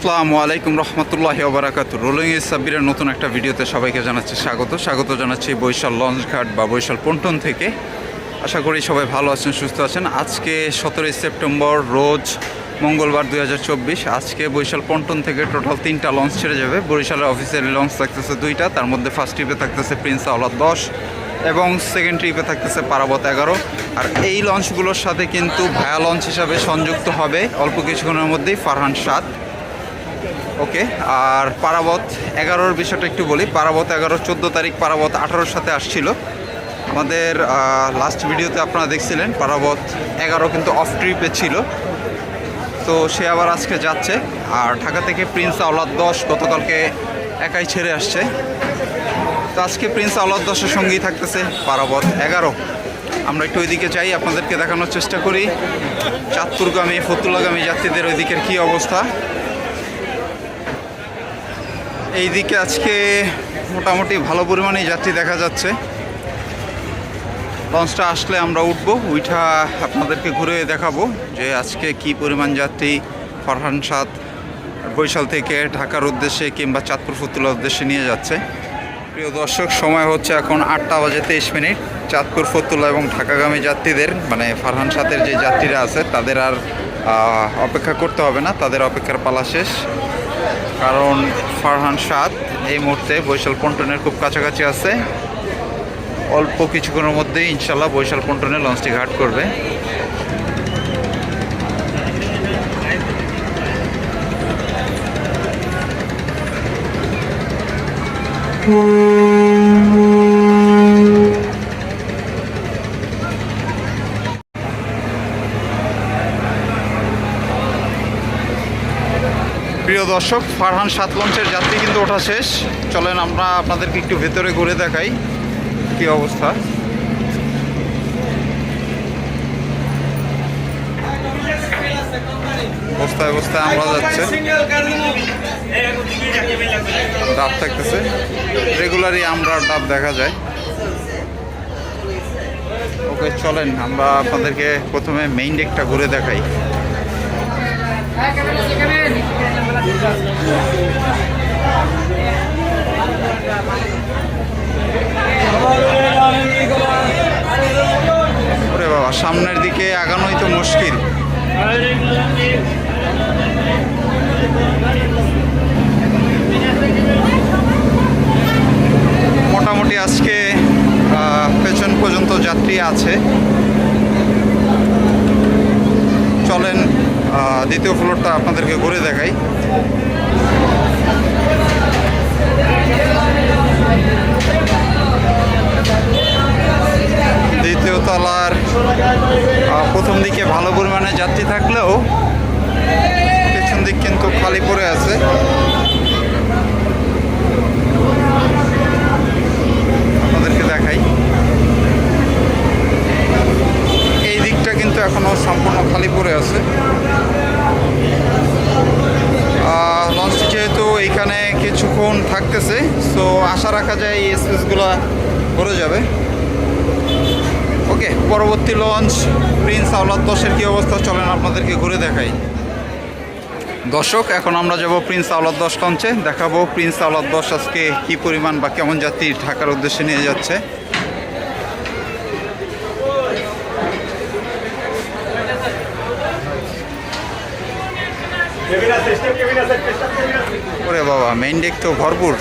আসসালামু আলাইকুম রহমতুল্লাহ ওবরাকাত রোলিং ইজ সাব্বিরের নতুন একটা ভিডিওতে সবাইকে জানাচ্ছি স্বাগত। স্বাগত জানাচ্ছি বৈশাল লঞ্চঘাট বা বৈশাল পন্টন থেকে। আশা করি সবাই ভালো আছেন, সুস্থ আছেন। আজকে সতেরোই সেপ্টেম্বর রোজ মঙ্গলবার দুই হাজার চব্বিশ। আজকে বৈশাল পন্টন থেকে টোটাল তিনটা লঞ্চ ছেড়ে যাবে। বরিশালের অফিসিয়ালি লঞ্চ থাকতেছে দুইটা। তার মধ্যে ফার্স্ট ট্রিপে থাকতেছে প্রিন্স আওলাদ দশ এবং সেকেন্ড ট্রিপে থাকতেছে পারাবত এগারো। আর এই লঞ্চগুলোর সাথে কিন্তু ভায়া লঞ্চ হিসাবে সংযুক্ত হবে। অল্প কিছুক্ষণের মধ্যেই ফারহান সাত। ওকে, আর পারাবত এগারোর বিষয়টা একটু বলি। পারাবত এগারো, চোদ্দ তারিখ পারাবত আঠারোর সাথে আসছিল। আমাদের লাস্ট ভিডিওতে আপনারা দেখছিলেন, পারাবত এগারো কিন্তু অফ ট্রিপে ছিল। তো সে আবার আজকে যাচ্ছে। আর ঢাকা থেকে প্রিন্স আওলাদ দশ গতকালকে একাই ছেড়ে আসছে। তো আজকে প্রিন্স আওলাদ দশের সঙ্গেই থাকতেছে পারাবত এগারো। আমরা একটু ওইদিকে যাই, আপনাদেরকে দেখানোর চেষ্টা করি। চাঁদপুরগামী, ফতুল্লাগামী যাত্রীদের ওইদিকের কী অবস্থা? এইদিকে আজকে মোটামুটি ভালো পরিমাণে যাত্রী দেখা যাচ্ছে। লঞ্চটা আসলে আমরা উঠব, উইঠা আপনাদেরকে ঘুরে দেখাবো যে আজকে কি পরিমাণ যাত্রী ফরহান সাদ বৈশাল থেকে ঢাকার উদ্দেশ্যে কিংবা চাঁদপুর ফতুল্লার উদ্দেশ্যে নিয়ে যাচ্ছে। প্রিয় দর্শক, সময় হচ্ছে এখন আটটা বাজে তেইশ মিনিট। চাঁদপুর ফতুল্লা এবং ঢাকাগামী যাত্রীদের মানে ফারহান সাথের যে যাত্রীরা আছে, তাদের আর অপেক্ষা করতে হবে না। তাদের অপেক্ষার পালা শেষ। কারণ ফারহান সাত এই মুহূর্তে বৈশাল পন্টনের খুব কাছাকাছি আছে। অল্প কিছুক্ষণের মধ্যে ইনশাল্লাহ বৈশাল পন্টনে লঞ্চটি ঘাট করবে। প্রিয় দর্শক, ফারহান সাত লঞ্চের যাত্রী কিন্তু ওঠা শেষ। চলেন আমরা আপনাদেরকে একটু ভেতরে ঘুরে দেখাই কি অবস্থা। অবস্থায় বস্তায় আমরা যাচ্ছে। ডাব থাকতেছে। রেগুলারই আমরা ডাব দেখা যায়। ওকে, চলেন আমরা আপনাদেরকে প্রথমে মেইন ডেকটা ঘুরে দেখাই। ওরে বাবা, সামনের দিকে আগানোই তো মুশকিল। মোটামুটি আজকে পেছন পর্যন্ত যাত্রী আছে। চলেন দ্বিতীয় ফ্লোরটা আপনাদেরকে ঘুরে দেখাই। দ্বিতীয় তলার প্রথম দিকে ভালো পরিমাণে যাত্রী থাকলেও পেছন দিক কিন্তু খালি পড়ে আছে। আপনাদেরকে দেখাই। এই দিকটা কিন্তু এখনও সম্পূর্ণ খালি পড়ে আছে আহ, লঞ্চটি যেহেতু এইখানে কিছুক্ষণ থাকতেছে সো আশা রাখা যায় এই স্পেসগুলো ভরে যাবে। ওকে, পরবর্তী লঞ্চ প্রিন্স আওলাদ দশের কী অবস্থা? চলেন আপনাদেরকে ঘুরে দেখাই। দর্শক, এখন আমরা যাব প্রিন্স আওলাদ দশ লঞ্চে দেখাবো প্রিন্স আওলাদ দশ আজকে কী পরিমাণ বা কেমন যাত্রী ঢাকার উদ্দেশ্যে নিয়ে যাচ্ছে। ওরে বাবা মেইন ডেক তো ভরপুর।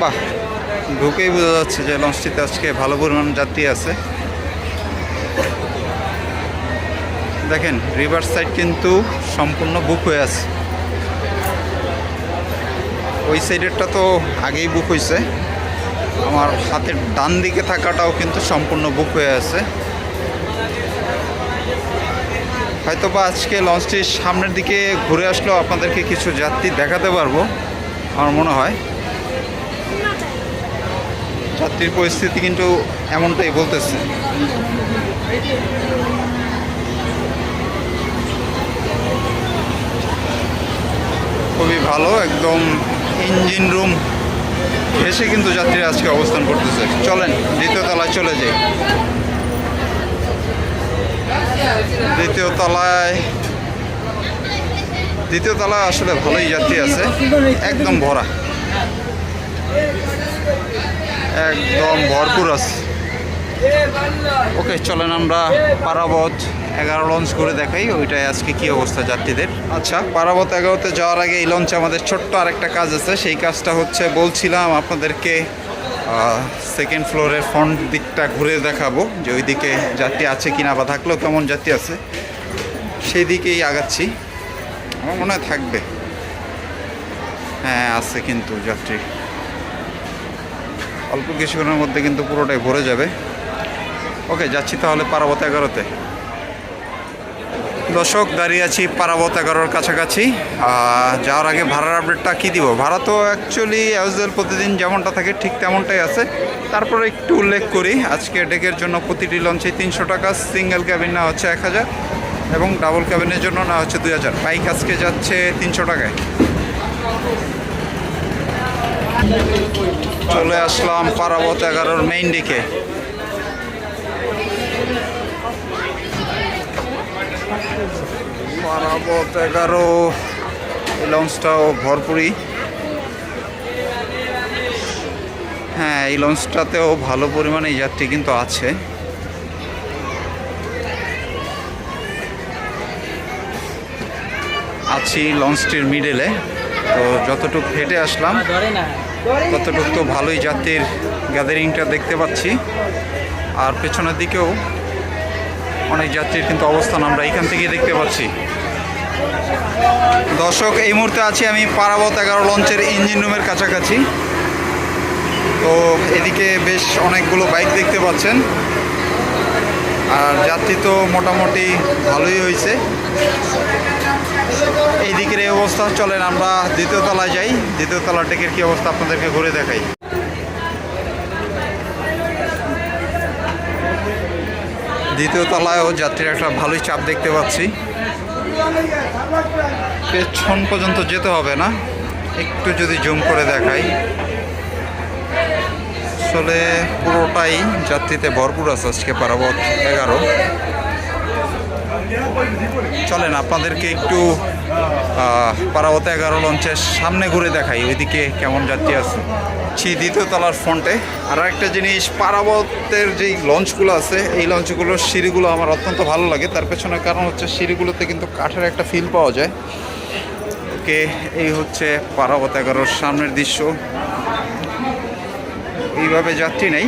বাহ, ঢুকেই বোঝা যাচ্ছে যে লঞ্চটিতে আজকে ভালো পরিমাণ যাত্রী আছে। দেখেন রিভার সাইড কিন্তু সম্পূর্ণ বুক হয়ে আছে। ওই সাইডেরটা তো আগেই বুক হয়েছে। আমার হাতের ডান দিকে থাকাটাও কিন্তু সম্পূর্ণ বুক হয়ে আছে। হয়তো বা আজকে লঞ্চটির সামনের দিকে ঘুরে আসলেও আপনাদেরকে কিছু যাত্রী দেখাতে পারব, আমার মনে হয়। যাত্রীর পরিস্থিতি কিন্তু এমনটাই বলতেছে। খুবই ভালো, একদম ইঞ্জিন রুম এসে কিন্তু যাত্রীরা আজকে অবস্থান করতেছে। চলেন, দ্বিতীয় তলায় চলে যাই। দ্বিতীয় তলায় দ্বিতীয় তলায় আসলে ভালোই যাত্রী আছে। একদম ভরা। একদম ভরপুর আছে। ওকে চলেন আমরা পারাবত এগারো লঞ্চ করে দেখাই ওইটাই আজকে কি অবস্থা যাত্রীদের। আচ্ছা পারাবত এগারোতে যাওয়ার আগে এই লঞ্চে আমাদের ছোট্ট আরেকটা কাজ আছে। সেই কাজটা হচ্ছে বলছিলাম আপনাদেরকে সেকেন্ড ফ্লোরের ফ্রন্ট দিকটা ঘুরে দেখাবো যে ওই দিকে যাত্রী আছে কিনা বা থাকলেও কেমন যাত্রী আছে। সেই দিকেই আগাচ্ছি। আমার মনে হয় থাকবে। হ্যাঁ আছে কিন্তু যাত্রী। অল্প কিছুক্ষণের মধ্যে কিন্তু পুরোটাই ভরে যাবে। ওকে, যাচ্ছি তাহলে পারাবত এগারোতে। দর্শক, দাঁড়িয়ে আছি পারাবত এগারোর কাছাকাছি। যাওয়ার আগে ভাড়ার আপডেটটা কী দিব? ভাড়া তো অ্যাকচুয়ালি অ্যাজুয়াল প্রতিদিন যেমনটা থাকে ঠিক তেমনটাই আছে। তারপরে একটু উল্লেখ করি, আজকে ডেকের জন্য প্রতিটি লঞ্চে তিনশো টাকা সিঙ্গেল ক্যাবিন না হচ্ছে এক হাজার এবং ডাবল ক্যাবিনের জন্য না হচ্ছে দুই হাজার। বাইক আজকে যাচ্ছে তিনশো টাকায়। চলে আসলাম পারাবত এগারোর মেইন দিকে পারাবত এগারো এই লঞ্চটাও ভরপুরই। হ্যাঁ এই লঞ্চটাতেও ভালো পরিমাণে যাত্রী কিন্তু আছে। আছি লঞ্চটির মিডলে তো যতটুকু হেঁটে আসলাম, ততটুকু তো ভালোই যাত্রীর গ্যাদারিংটা দেখতে পাচ্ছি। আর পেছনের দিকেও অনেক যাত্রীর কিন্তু অবস্থান আমরা এখান থেকেই দেখতে পাচ্ছি। দর্শক, এই মুহূর্তে আছি আমি পারাবত এগারো লঞ্চের ইঞ্জিন রুমের কাছাকাছি। তো এদিকে বেশ অনেকগুলো বাইক দেখতে পাচ্ছেন। আর যাত্রী তো মোটামুটি ভালোই হয়েছে। এই দিকের এই অবস্থা, চলেন আমরা দ্বিতীয় তলায় যাই। দ্বিতীয় তলার ডেকের কি অবস্থা আপনাদেরকে ঘুরে দেখাই। দ্বিতীয় তলায়ও যাত্রীর একটা ভালোই চাপ দেখতে পাচ্ছি। পেছন পর্যন্ত যেতে হবে না। একটু যদি জুম করে দেখাই। আসলে পুরোটাই যাত্রীতে ভরপুর আছে আজকে পারাবত এগারো। চলেন, আপনাদেরকে একটু পারাবত এগারো লঞ্চের সামনে ঘুরে দেখাই, ওইদিকে কেমন যাত্রী আছে। ছি, দ্বিতীয় তলার ফ্রন্টে। আর একটা জিনিস, পারাবতের যেই লঞ্চগুলো আছে, এই লঞ্চগুলোর সিঁড়িগুলো আমার অত্যন্ত ভালো লাগে। তার পেছনে কারণ হচ্ছে, সিঁড়িগুলোতে কিন্তু কাঠের একটা ফিল পাওয়া যায়। ওকে, এই হচ্ছে পারাবত এগারোর সামনের দৃশ্য। এইভাবে যাত্রী নেই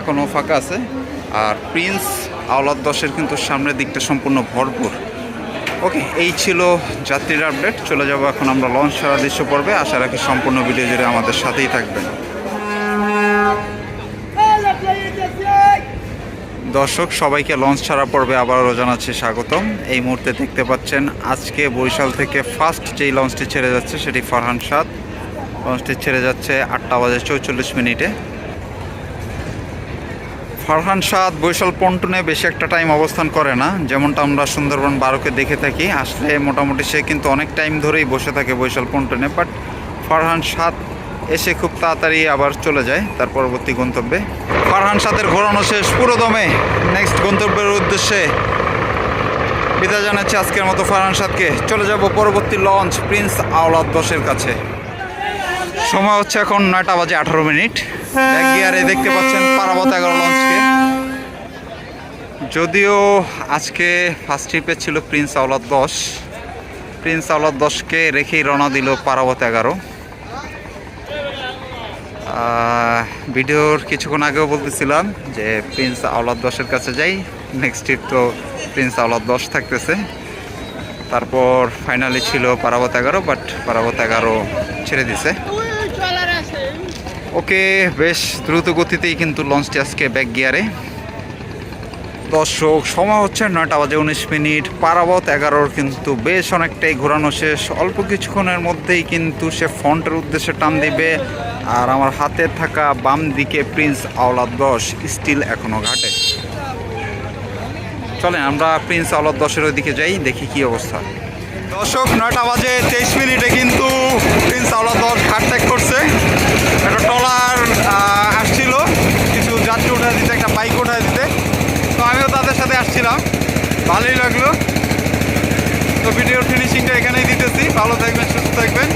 এখনও ফাঁকা আছে। আর প্রিন্স আওলাদ দশের কিন্তু সামনের দিকটা সম্পূর্ণ ভরপুর। ওকে, এই ছিল যাত্রীর আপডেট। চলে যাব এখন আমরা লঞ্চ ছাড়া দৃশ্য পড়বে আশা রাখি সম্পূর্ণ ভিডিও জুড়ে আমাদের সাথেই থাকবেন। দর্শক, সবাইকে লঞ্চ ছাড়া পর্বে আবারও জানাচ্ছি স্বাগতম। এই মুহূর্তে দেখতে পাচ্ছেন আজকে বরিশাল থেকে ফার্স্ট যেই লঞ্চটি ছেড়ে যাচ্ছে, সেটি ফারহান সাদ। লঞ্চটি ছেড়ে যাচ্ছে আটটা বাজে চৌচল্লিশ মিনিটে। ফারহান সাদ বৈশাল পন্টনে বেশি একটা টাইম অবস্থান করে না, যেমনটা আমরা সুন্দরবন বারোকে দেখে থাকি। আসলে মোটামুটি সে কিন্তু অনেক টাইম ধরেই বসে থাকে বৈশাল পন্টনে বাট ফারহান সাদ এসে খুব তাড়াতাড়ি আবার চলে যায় তার পরবর্তী গন্তব্যে। ফারহান সাদের ঘোরানো শেষ পুরো দমে নেক্সট গন্তব্যের উদ্দেশ্যে বিদায় জানাচ্ছি আজকের মতো ফারহান সাদকে। চলে যাব পরবর্তী লঞ্চ প্রিন্স আওলাদ দশের কাছে। সময় হচ্ছে এখন নয়টা বাজে আঠারো মিনিট। গিয়ারে দেখতে পাচ্ছেন পারাবত এগারো লঞ্চকে যদিও আজকে ফার্স্ট ট্রিপে ছিল প্রিন্স আওলাদ দশ। প্রিন্স আওলাদ দশকে রেখেই রওনা দিল পারাবত এগারো। ভিডিওর কিছুক্ষণ আগেও বলতেছিলাম যে প্রিন্স আওলাদ দশের কাছে যাই। নেক্সট ট্রিপ তো প্রিন্স আওলাদ দশ থাকতেছে। তারপর ফাইনালি ছিল পারাবত এগারো বাট পারাবত এগারো ছেড়ে দিছে। ওকে, বেশ দ্রুত গতিতেই কিন্তু লঞ্চটি আজকে ব্যাক গিয়ারে দর্শক, সময় হচ্ছে নয়টা বাজে উনিশ মিনিট। পারাবত এগারোর কিন্তু বেশ অনেকটাই ঘোরানো শেষ। অল্প কিছুক্ষণের মধ্যেই কিন্তু সে ফ্রন্টের উদ্দেশ্যে টান দিবে। আর আমার হাতে থাকা বাম দিকে প্রিন্স আওলাদ দশ স্টিল এখনও ঘাটে। চলে আমরা প্রিন্স আওলাদ দশের ওইদিকে যাই, দেখি কি অবস্থা। দর্শক, নয়টা বাজে তেইশ মিনিটে কিন্তু প্রিন্স আওলা দল ঘাট ত্যাগ করছে। একটা ট্রলার আসছিল, কিছু যাত্রী উঠে দিতে, একটা বাইক উঠে দিতে। তো আমিও তাদের সাথে আসছিলাম। ভালোই লাগল। তো ভিডিওর ফিনিশিংটা এখানেই দিতেছি। ভালো থাকবেন, সুস্থ থাকবেন।